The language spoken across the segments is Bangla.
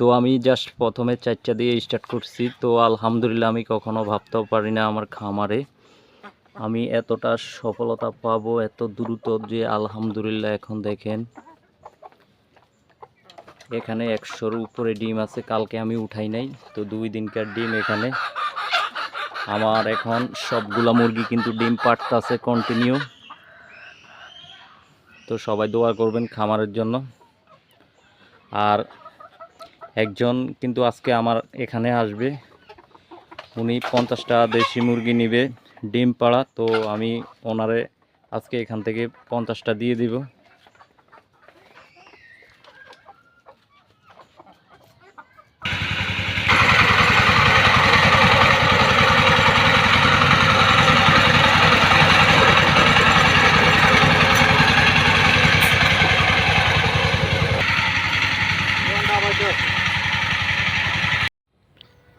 তো আমি জাস্ট প্রথমে চারটা দিয়ে স্টার্ট করছি। তো আলহামদুলিল্লাহ আমি কখনো ভাবতেও পারি না আমার খামারে। আমি এতটা সফলতা পাবো, এত দ্রুত যে আলহামদুলিল্লাহ এখন দেখেন। এখানে একশোর উপরে ডিম আছে, কালকে আমি উঠাই নাই। তো দুই দিনকার ডিম এখানে। আমার এখন সবগুলা মুরগি কিন্তু ডিম পাড়তাছে কন্টিনিউ তো সবাই দোয়া করবেন খামারের জন্য। আর একজন কিন্তু আজকে আমার এখানে আসবে। উনি পঞ্চাশটা দেশি মুরগি নিবে, ডিম পাড়া, তো আমি ওনারে আজকে এখান থেকে পঞ্চাশটা দিয়ে দিব।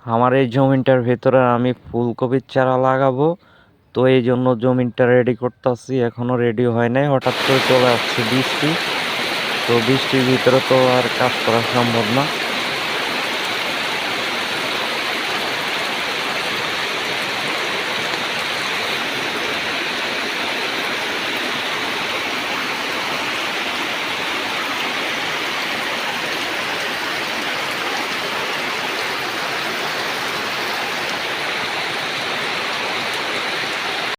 আমার এই জমিটার ভেতরে আমি ফুলকপির চারা লাগাবো। তো এই জন্য জমিটা রেডি করতেছি এখনও রেডি হয় নাই। হঠাৎ করে চলে আসছে বৃষ্টি। তো বৃষ্টির ভিতরে তো আর কাজ করা সম্ভব না।